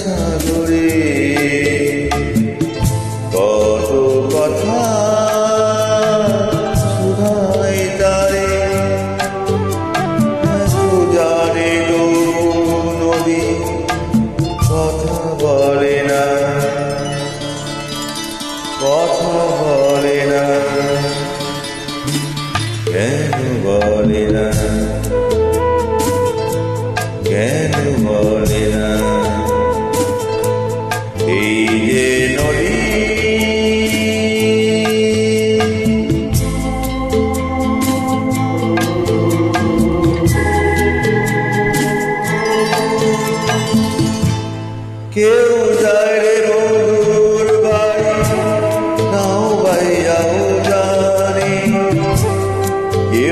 সাগরে। কত কথা শুধাই তারে জানে নদী কথা বলে না, কথা বলে না, কেন বলে না?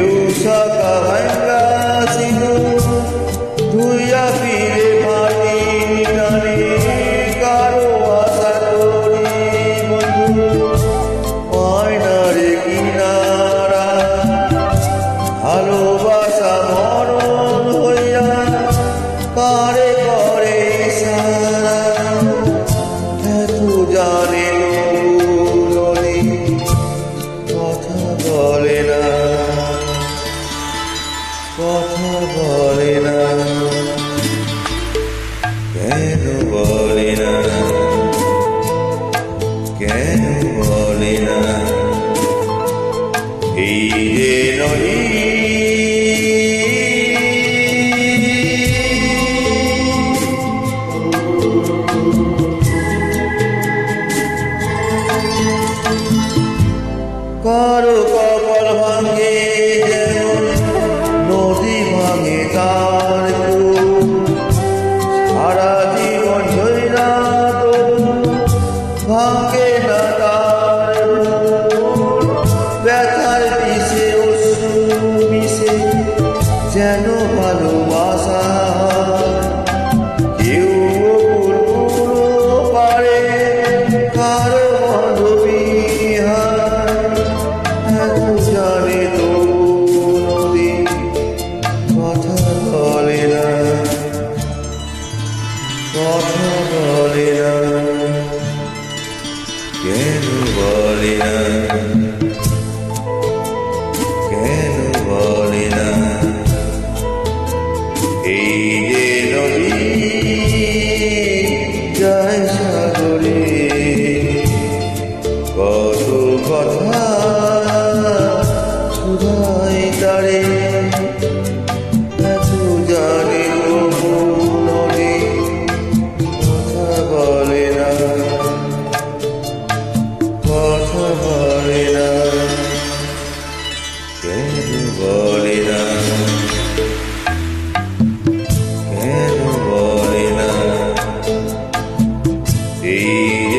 You took a hundred. কেন বলে না? কেন বলে না? এই যে নদী কারও। ভালোবাসা কেউ পুরো কারও জানে তবু নদী কথা বলে না। কথা বলে না। কেন বলে না? বলে না কেন বলে এই